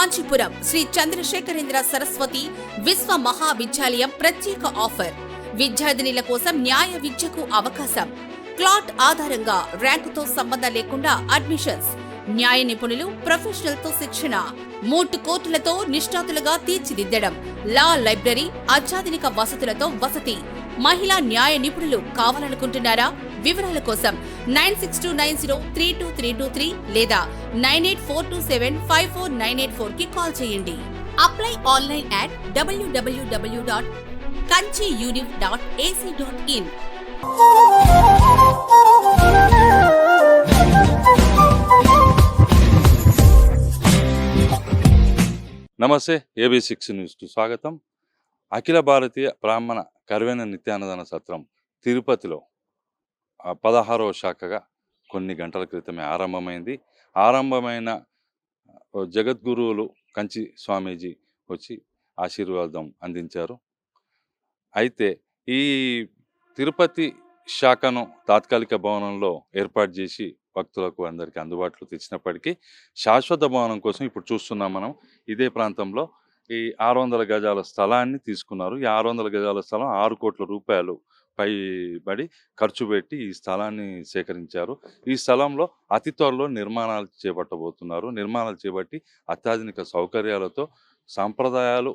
కాంచీపురం శ్రీ చంద్రశేఖరేంద్ర సరస్వతి విశ్వ మహావిద్యాలయం ప్రత్యేక ఆఫర్. విద్యార్థినిల కోసం న్యాయ విద్యకు అవకాశం. క్లాట్ ఆధారంగా ర్యాంకుతో సంబంధం లేకుండా అడ్మిషన్స్. న్యాయ నిపుణులు ప్రొఫెషనల్తో శిక్షణ. మూటు కోర్టులతో నిష్ణాతులుగా తీర్చిదిద్దడం. లా లైబ్రరీ అత్యాధునిక వసతులతో వసతి. మహిళా న్యాయ నిపుణులు కావాలనుకుంటున్నారా? వివరాల కోసం nine six two nine zero three two three two three లేదా nine eight four two seven five four nine eight ఫోర్కి కాల్ చేయండి. Apply online at WWW dot Kanchi univ dot ac dot in. నమస్తే AB six న్యూస్కు స్వాగతం. అఖిల భారతీయ బ్రాహ్మణ కరువైన నిత్యాన్నదాన సత్రం తిరుపతిలో పదహారవ శాఖగా కొన్ని గంటల క్రితమే ఆరంభమైంది. ఆరంభమైన జగద్గురువులు కంచి స్వామీజీ వచ్చి ఆశీర్వాదం అందించారు. అయితే ఈ తిరుపతి శాఖను తాత్కాలిక భవనంలో ఏర్పాటు చేసి భక్తులకు అందరికీ అందుబాటులో తెచ్చినప్పటికీ శాశ్వత భవనం కోసం ఇప్పుడు చూస్తున్నాం మనం. ఇదే ప్రాంతంలో ఈ ఆరు వందల గజాల స్థలాన్ని తీసుకున్నారు. ఈ ఆరు వందల గజాల స్థలం ఆరు కోట్ల రూపాయలు పైబడి ఖర్చు పెట్టి ఈ స్థలాన్ని సేకరించారు. ఈ స్థలంలో అతి త్వరలో నిర్మాణాలు చేపట్టబోతున్నారు. నిర్మాణాలు చేపట్టి అత్యాధునిక సౌకర్యాలతో సాంప్రదాయాలు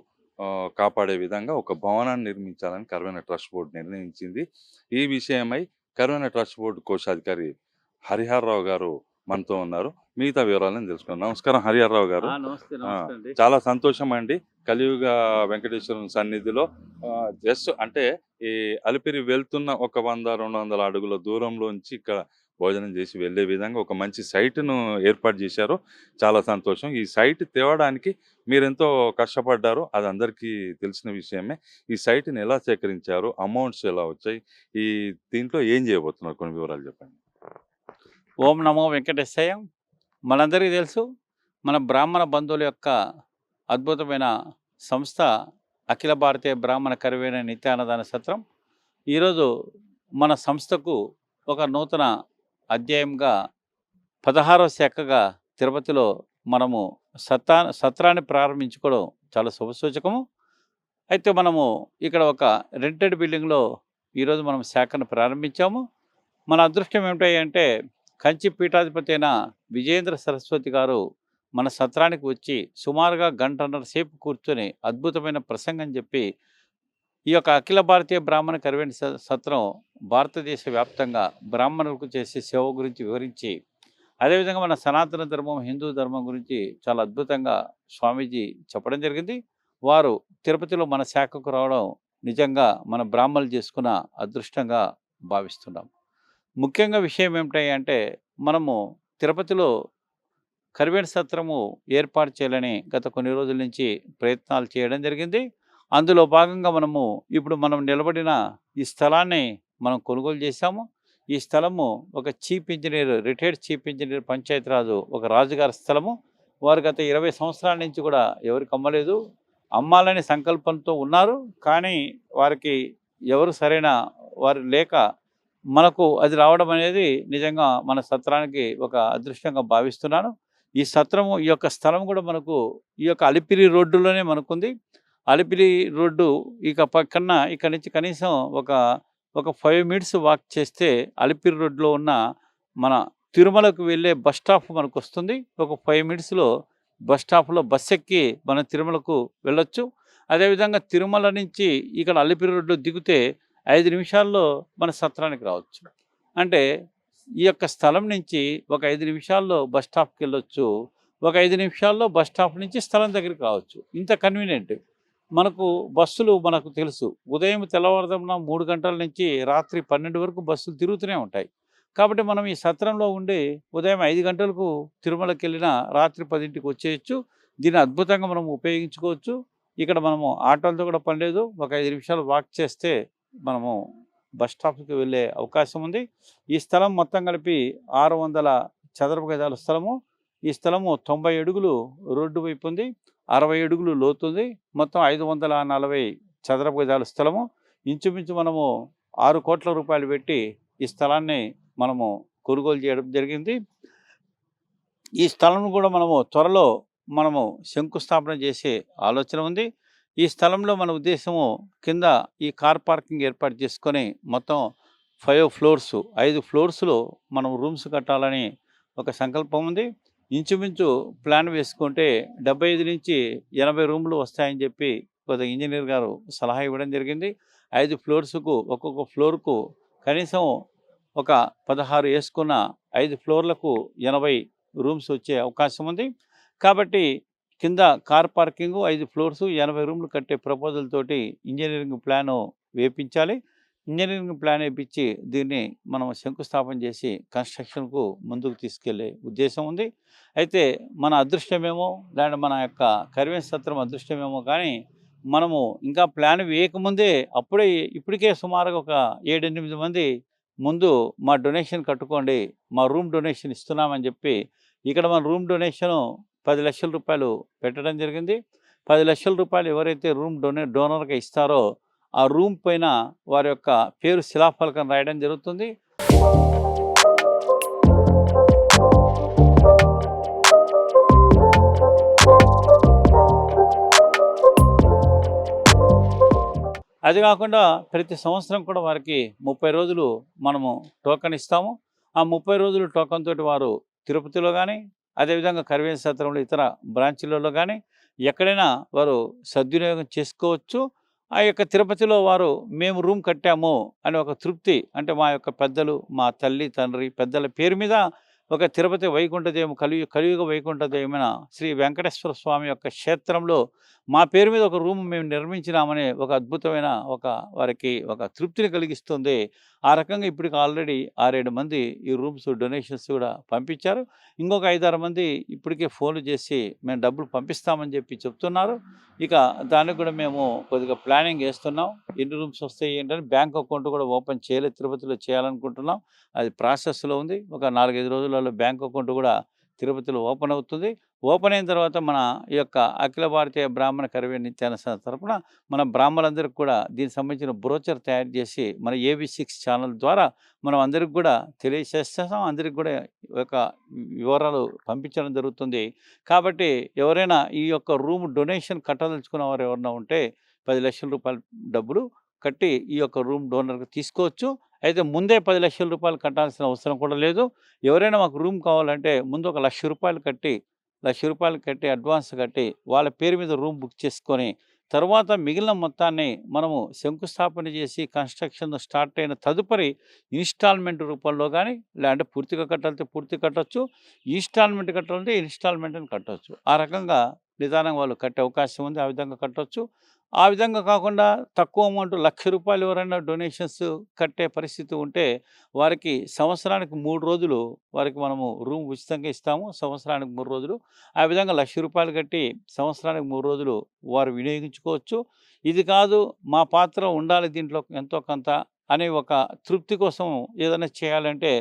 కాపాడే విధంగా ఒక భవనాన్ని నిర్మించాలని కరువైన ట్రస్ట్ బోర్డు నిర్ణయించింది. ఈ విషయమై కరువైన ట్రస్ట్ బోర్డు కోశాధికారి హరిహర్రావు గారు మనతో ఉన్నారు. మిగతా వివరాలను తెలుసుకున్నాం నమస్కారం హరిహర్రావు గారు. చాలా సంతోషం అండి. కలియుగ వెంకటేశ్వరం సన్నిధిలో జస్ట్ అంటే ఈ అలిపిరి వెళ్తున్న ఒక వంద రెండు వందల అడుగుల దూరంలోంచి ఇక్కడ భోజనం చేసి వెళ్ళే విధంగా ఒక మంచి సైట్ను ఏర్పాటు చేశారు. చాలా సంతోషం. ఈ సైట్ తేవడానికి మీరెంతో కష్టపడ్డారు అది అందరికీ తెలిసిన విషయమే. ఈ సైట్ని ఎలా సేకరించారు? అమౌంట్స్ ఎలా వచ్చాయి? ఈ దీంట్లో ఏం చేయబోతున్నారు? కొన్ని వివరాలు చెప్పండి. ఓం నమో వెంకటేశయ్య. మనందరికీ తెలుసు మన బ్రాహ్మణ బంధువుల యొక్క అద్భుతమైన సంస్థ అఖిల భారతీయ బ్రాహ్మణ కరువైన నిత్యానదాన సత్రం. ఈరోజు మన సంస్థకు ఒక నూతన అధ్యాయంగా పదహారవ శాఖగా తిరుపతిలో మనము సత్తా సత్రాన్ని ప్రారంభించుకోవడం చాలా శుభసూచకము. అయితే మనము ఇక్కడ ఒక రెంటెడ్ బిల్డింగ్లో ఈరోజు మనం శాఖను ప్రారంభించాము. మన అదృష్టం ఏమిటంటే కంచి పీఠాధిపతి అయిన విజేంద్ర సరస్వతి గారు మన సత్రానికి వచ్చి సుమారుగా గంటన్నర సేపు కూర్చొని అద్భుతమైన ప్రసంగం చెప్పి ఈ యొక్క అఖిల భారతీయ బ్రాహ్మణ కరివేణ స- సత్రం భారతదేశ వ్యాప్తంగా బ్రాహ్మణులకు చేసే సేవ గురించి వివరించి అదేవిధంగా మన సనాతన ధర్మం హిందూ ధర్మం గురించి చాలా అద్భుతంగా స్వామీజీ చెప్పడం జరిగింది. వారు తిరుపతిలో మన శాఖకు రావడం నిజంగా మన బ్రాహ్మణులు చేసుకున్న అదృష్టంగా భావిస్తున్నాం. ముఖ్యంగా విషయం ఏమిటంటే మనము తిరుపతిలో కరివేణ సత్రము ఏర్పాటు చేయాలని గత కొన్ని రోజుల నుంచి ప్రయత్నాలు చేయడం జరిగింది. అందులో భాగంగా మనము ఇప్పుడు మనం నిలబడిన ఈ స్థలాన్ని మనం కొనుగోలు చేశాము. ఈ స్థలము ఒక chief engineer retired chief engineer Panchayati Raj ఒక రాజుగారి స్థలము. వారు గత ఇరవై సంవత్సరాల నుంచి కూడా ఎవరికి అమ్మలేదు. అమ్మాలని సంకల్పంతో ఉన్నారు. కానీ వారికి ఎవరు సరైన వారు లేక మనకు అది రావడం అనేది నిజంగా మన సత్రానికి ఒక అదృష్టంగా భావిస్తున్నాను. ఈ సత్రము ఈ యొక్క స్థలం కూడా మనకు ఈ యొక్క అలిపిరి రోడ్డులోనే మనకుంది. అలిపిరి రోడ్డు ఇక పక్కన ఇక్కడ నుంచి కనీసం ఒక ఒక ఫైవ్ మినిట్స్ వాక్ చేస్తే అలిపిరి రోడ్లో ఉన్న మన తిరుమలకు వెళ్ళే బస్ స్టాప్ మనకు వస్తుంది ఒక ఫైవ్ మినిట్స్లో బస్ స్టాప్లో బస్ ఎక్కి మన తిరుమలకు వెళ్ళొచ్చు. అదేవిధంగా తిరుమల నుంచి ఇక్కడ అలిపిరి రోడ్లో దిగితే ఐదు నిమిషాల్లో మన సత్రానికి రావచ్చు. అంటే ఈ యొక్క స్థలం నుంచి ఒక ఐదు నిమిషాల్లో బస్ స్టాప్కి వెళ్ళొచ్చు. ఒక ఐదు నిమిషాల్లో బస్ స్టాప్ నుంచి స్థలం దగ్గరికి రావచ్చు. ఇంత కన్వీనియంట్. మనకు బస్సులు మనకు తెలుసు. ఉదయం తెల్లవారుజామున మూడు గంటల నుంచి రాత్రి పన్నెండు వరకు బస్సులు తిరుగుతూనే ఉంటాయి. కాబట్టి మనం ఈ సత్రంలో ఉండి ఉదయం ఐదు గంటలకు తిరుమలకి వెళ్ళిన రాత్రి పదింటికి వచ్చేయచ్చు. దీన్ని అద్భుతంగా మనం ఉపయోగించుకోవచ్చు. ఇక్కడ మనము ఆటోలతో కూడా పని లేదు ఒక ఐదు నిమిషాలు వాక్ చేస్తే మనము బస్ స్టాప్కి వెళ్ళే అవకాశం ఉంది. ఈ స్థలం మొత్తం కలిపి ఆరు వందల చదరపు గజాల స్థలము. ఈ స్థలము తొంభై అడుగులు రోడ్డు వైపు ఉంది. అరవై అడుగులు లోతుంది మొత్తం ఐదు వందల నలభై చదరపు గజాల స్థలము. ఇంచుమించు మనము ఆరు కోట్ల రూపాయలు పెట్టి ఈ స్థలాన్ని మనము కొనుగోలు చేయడం జరిగింది. ఈ స్థలం కూడా మనము త్వరలో మనము శంకుస్థాపన చేసే ఆలోచన ఉంది. ఈ స్థలంలో మన ఉద్దేశము కింద ఈ కార్ పార్కింగ్ ఏర్పాటు చేసుకొని మొత్తం ఫైవ్ ఫ్లోర్స్ ఐదు ఫ్లోర్స్లో మనం రూమ్స్ కట్టాలని ఒక సంకల్పం ఉంది. ఇంచుమించు ప్లాన్ వేసుకుంటే డెబ్బై ఐదు నుంచి ఎనభై రూములు వస్తాయని చెప్పి కొద్దిగా ఇంజనీర్ గారు సలహా ఇవ్వడం జరిగింది. ఐదు ఫ్లోర్స్కు ఒక్కొక్క ఫ్లోర్కు కనీసం ఒక పదహారు వేసుకున్న ఐదు ఫ్లోర్లకు ఎనభై రూమ్స్ వచ్చే అవకాశం ఉంది. కాబట్టి కింద కార్ పార్కింగ్ ఐదు ఫ్లోర్స్ ఎనభై రూమ్లు కట్టే ప్రపోజల్ తోటి ఇంజనీరింగ్ ప్లాను వేపించాలి. ఇంజనీరింగ్ ప్లాన్ వేపించి దీన్ని మనం శంకుస్థాపన చేసి కన్స్ట్రక్షన్కు ముందుకు తీసుకెళ్ళే ఉద్దేశం ఉంది. అయితే మన అదృష్టమేమో దాని మన యొక్క కరివేన్ సత్రం అదృష్టమేమో కానీ మనము ఇంకా ప్లాన్ వేయకముందే అప్పుడే ఇప్పటికే సుమారుగా ఒక ఏడెనిమిది మంది ముందు మా డొనేషన్ కట్టుకోండి మా రూమ్ డొనేషన్ ఇస్తున్నామని చెప్పి ఇక్కడ మన రూమ్ డొనేషన్ పది లక్షల రూపాయలు పెట్టడం జరిగింది. పది లక్షల రూపాయలు ఎవరైతే రూమ్ డొనే డోనర్గా ఇస్తారో ఆ రూమ్ పైన వారి యొక్క పేరు శిలాఫలకం రాయడం జరుగుతుంది. అది కాకుండా ప్రతి సంవత్సరం కూడా వారికి ముప్పై రోజులు మనము టోకెన్ ఇస్తాము. ఆ ముప్పై రోజులు టోకెన్ తోటి వారు తిరుపతిలో కానీ అదేవిధంగా కరివేం సత్రంలో ఇతర బ్రాంచ్లలో కానీ ఎక్కడైనా వారు సద్వినియోగం చేసుకోవచ్చు. ఆ యొక్క తిరుపతిలో వారు మేము రూమ్ కట్టాము అనే ఒక తృప్తి అంటే మా యొక్క పెద్దలు మా తల్లి తండ్రి పెద్దల పేరు మీద ఒక తిరుపతి వైకుంఠదేవం కలియు కలియుగ వైకుంఠదేవమైన శ్రీ వెంకటేశ్వర స్వామి యొక్క క్షేత్రంలో మా పేరు మీద ఒక రూమ్ మేము నిర్మించినామనే ఒక అద్భుతమైన ఒక వారికి ఒక తృప్తిని కలిగిస్తుంది. ఆ రకంగా ఇప్పటికి ఆల్రెడీ ఆరేడు మంది ఈ రూమ్స్ డొనేషన్స్ కూడా పంపించారు. ఇంకొక ఐదారు మంది ఇప్పటికే ఫోన్లు చేసి మేము డబ్బులు పంపిస్తామని చెప్పి చెప్తున్నారు. ఇక దానికి కూడా మేము కొద్దిగా ప్లానింగ్ వేస్తున్నాం. ఎన్ని రూమ్స్ వస్తాయి ఏంటని బ్యాంక్ అకౌంట్ కూడా ఓపెన్ చేయలేదు. తిరుపతిలో చేయాలనుకుంటున్నాం. అది ప్రాసెస్లో ఉంది. ఒక నాలుగైదు రోజులలో బ్యాంక్ అకౌంట్ కూడా తిరుపతిలో ఓపెన్ అవుతుంది. ఓపెన్ అయిన తర్వాత మన ఈ యొక్క అఖిల భారతీయ బ్రాహ్మణ కరివే నిత్యాన సంస్థ తరపున మన బ్రాహ్మణులందరికీ కూడా దీనికి సంబంధించిన బ్రోచర్ తయారు చేసి మన ఏబీ సిక్స్ ఛానల్ ద్వారా మనం అందరికి కూడా తెలియజేస్తాం అందరికి కూడా యొక్క వివరాలు పంపించడం జరుగుతుంది. కాబట్టి ఎవరైనా ఈ యొక్క రూమ్ డొనేషన్ కట్టదలుచుకున్న వారు ఎవరైనా ఉంటే పది లక్షల రూపాయల డబ్బులు కట్టి ఈ యొక్క రూమ్ డోనర్కి తీసుకోవచ్చు. అయితే ముందే పది లక్షల రూపాయలు కట్టాల్సిన అవసరం కూడా లేదు. ఎవరైనా మాకు రూమ్ కావాలంటే ముందు ఒక లక్ష రూపాయలు కట్టి లక్ష రూపాయలు కట్టి అడ్వాన్స్ కట్టి వాళ్ళ పేరు మీద రూమ్ బుక్ చేసుకొని తర్వాత మిగిలిన మొత్తాన్ని మనము శంకుస్థాపన చేసి కన్స్ట్రక్షన్ స్టార్ట్ అయిన తదుపరి ఇన్స్టాల్మెంట్ రూపంలో కానీ లేదంటే పూర్తిగా కట్టాలంటే పూర్తి కట్టొచ్చు ఇన్స్టాల్మెంట్ కట్టాలంటే ఇన్స్టాల్మెంట్ అని కట్టొచ్చు. ఆ రకంగా నిదానం వాళ్ళు కట్టే అవకాశం ఉంది. ఆ విధంగా కట్టొచ్చు. ఆ విధంగా కాకుండా తక్కువ అమౌంట్ లక్ష రూపాయలు ఎవరైనా డొనేషన్స్ కట్టే పరిస్థితి ఉంటే వారికి సంవత్సరానికి మూడు రోజులు వారికి మనము రూమ్ ఉచితంగా ఇస్తాము. సంవత్సరానికి మూడు రోజులు. ఆ విధంగా లక్ష రూపాయలు కట్టి సంవత్సరానికి మూడు రోజులు వారు వినియోగించుకోవచ్చు. ఇది కాదు మా పాత్ర ఉండాలి దీంట్లో ఎంతో కొంత అనే ఒక తృప్తి కోసం ఏదైనా చేయాలంటే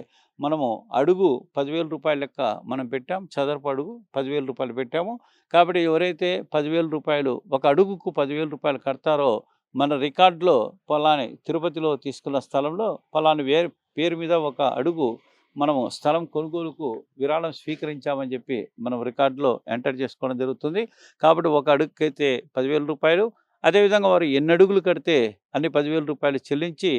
మనము అడుగు పదివేల రూపాయల లెక్క మనం పెట్టాం. చదరపు అడుగు పదివేల రూపాయలు పెట్టాము. కాబట్టి ఎవరైతే పదివేల రూపాయలు ఒక అడుగుకు పదివేల రూపాయలు కడతారో మన రికార్డులో పలాని తిరుపతిలో తీసుకున్న స్థలంలో పలాని వేరు పేరు మీద ఒక అడుగు మనము స్థలం కొనుగోలుకు విరాళం స్వీకరించామని చెప్పి మనం రికార్డులో ఎంటర్ చేసుకోవడం జరుగుతుంది. కాబట్టి ఒక అడుగుకైతే పదివేల రూపాయలు. అదేవిధంగా వారు ఎన్ని అడుగులు కడితే అన్ని పదివేల రూపాయలు చెల్లించి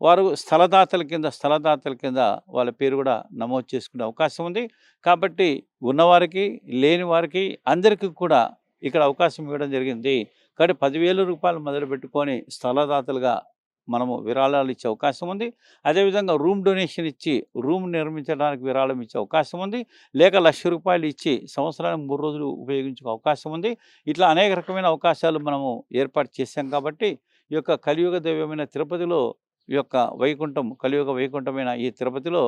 వారు స్థలదాతల కింద స్థలదాతల కింద వాళ్ళ పేరు కూడా నమోదు చేసుకునే అవకాశం ఉంది. కాబట్టి ఉన్నవారికి లేని వారికి అందరికీ కూడా ఇక్కడ అవకాశం ఇవ్వడం జరిగింది. కాబట్టి పదివేల రూపాయలు మొదలుపెట్టుకొని స్థలదాతలుగా మనము విరాళాలు ఇచ్చే అవకాశం ఉంది. అదేవిధంగా రూమ్ డొనేషన్ ఇచ్చి రూమ్ నిర్మించడానికి విరాళం ఇచ్చే అవకాశం ఉంది. లేక లక్ష రూపాయలు ఇచ్చి సంవత్సరానికి మూడు రోజులు ఉపయోగించుకో అవకాశం ఉంది. ఇట్లా అనేక రకమైన అవకాశాలు మనము ఏర్పాటు చేశాం కాబట్టి ఈ యొక్క కలియుగ దైవమైన తిరుపతిలో ఈ యొక్క వైకుంఠం కలియుగ వైకుంఠమైన ఈ తిరుపతిలో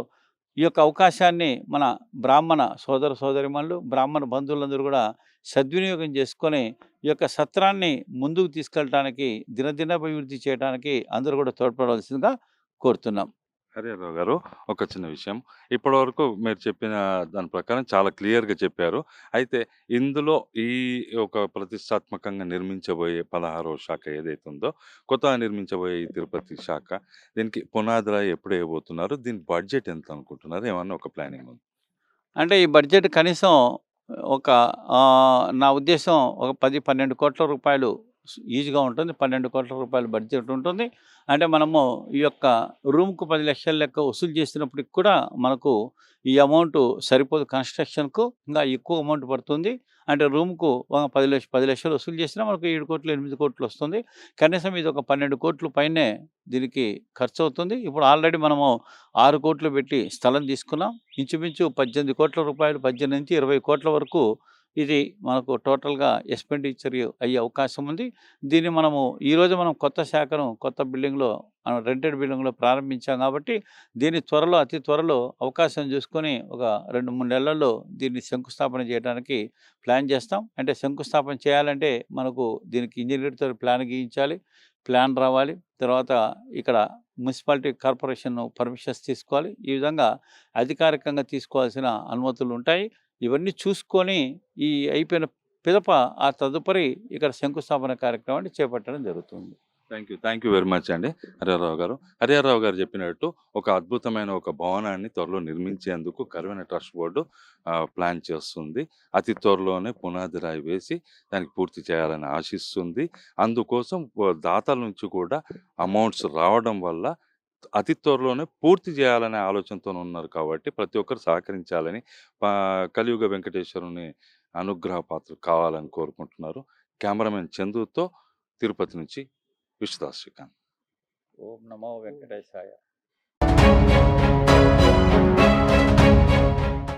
ఈ యొక్క అవకాశాన్ని మన బ్రాహ్మణ సోదర సోదరిమణులు బ్రాహ్మణ బంధువులందరూ కూడా సద్వినియోగం చేసుకొని ఈ యొక్క సత్రాన్ని ముందుకు తీసుకెళ్ళడానికి దినదినాభివృద్ధి చేయడానికి అందరూ కూడా తోడ్పడవలసిందిగా కోరుతున్నాం. హరిహరరావు గారు ఒక చిన్న విషయం. ఇప్పటివరకు మీరు చెప్పిన దాని ప్రకారం చాలా క్లియర్గా చెప్పారు. అయితే ఇందులో ఈ ఒక ప్రతిష్టాత్మకంగా నిర్మించబోయే పదహారవ శాఖ ఏదైతే ఉందో కొత్తగా నిర్మించబోయే ఈ తిరుపతి శాఖ దీనికి పునాదులు ఎప్పుడు వేయబోతున్నారు? దీని బడ్జెట్ ఎంత అనుకుంటున్నారు? ఏమన్నా ఒక ప్లానింగ్ ఉంది? అంటే ఈ బడ్జెట్ కనీసం ఒక నా ఉద్దేశం ఒక పది పన్నెండు కోట్ల రూపాయలు ఈజీగా ఉంటుంది. పన్నెండు కోట్ల రూపాయలు బడ్జెట్ ఉంటుంది. అంటే మనము ఈ యొక్క రూమ్కు పది లక్షల లెక్క వసూలు చేసినప్పటికి కూడా మనకు ఈ అమౌంట్ సరిపోదు. కన్స్ట్రక్షన్కు ఇంకా ఎక్కువ అమౌంట్ పడుతుంది. అంటే రూమ్కు పది లక్ష పది లక్షలు వసూలు చేసినా మనకు ఏడు కోట్లు ఎనిమిది కోట్లు వస్తుంది. కనీసం ఇది ఒక పన్నెండు కోట్లు పైనే దీనికి ఖర్చు అవుతుంది. ఇప్పుడు ఆల్రెడీ మనము ఆరు కోట్లు పెట్టి స్థలం తీసుకున్నాం. ఇంచుమించు పద్దెనిమిది కోట్ల రూపాయలు పద్దెనిమిది నుంచి ఇరవై కోట్ల వరకు ఇది మనకు టోటల్గా ఎక్స్పెండిచర్ అయ్యే అవకాశం ఉంది. దీన్ని మనము ఈరోజు మనం కొత్త శాఖను కొత్త బిల్డింగ్లో రెంటెడ్ బిల్డింగ్లో ప్రారంభించాం కాబట్టి దీన్ని త్వరలో అతి త్వరలో అవకాశం చూసుకొని ఒక రెండు మూడు నెలల్లో దీన్ని శంకుస్థాపన చేయడానికి ప్లాన్ చేస్తాం. అంటే శంకుస్థాపన చేయాలంటే మనకు దీనికి ఇంజనీర్తో ప్లాన్ గీయించాలి ప్లాన్ రావాలి. తర్వాత ఇక్కడ మున్సిపాలిటీ కార్పొరేషన్ పర్మిషన్స్ తీసుకోవాలి. ఈ విధంగా అధికారికంగా తీసుకోవాల్సిన అనుమతులు ఉంటాయి. ఇవన్నీ చూసుకొని ఈ అయిపోయిన పిదప ఆ తదుపరి ఇక్కడ శంకుస్థాపన కార్యక్రమాన్ని చేపట్టడం జరుగుతుంది. Thank you thank you very much అండి హరిహరరావు గారు. హరిహరరావు గారు చెప్పినట్టు ఒక అద్భుతమైన ఒక భవనాన్ని త్వరలో నిర్మించేందుకు కరువైన ట్రస్ట్ బోర్డు ప్లాన్ చేస్తుంది. అతి త్వరలోనే పునాది రాయి వేసి దానికి పూర్తి చేయాలని ఆశిస్తుంది. అందుకోసం దాతల నుంచి కూడా అమౌంట్స్ రావడం వల్ల అతి త్వరలోనే పూర్తి చేయాలనే ఆలోచనతో ఉన్నారు కాబట్టి ప్రతి ఒక్కరు సహకరించాలని కలియుగ వెంకటేశ్వరుని అనుగ్రహ పాత్ర కావాలని కోరుకుంటున్నారు. కెమెరామెన్ చందుతో తిరుపతి నుంచి విశ్వదాస్ శ్రీకాంత్. ఓం నమో వెంకటేశాయ.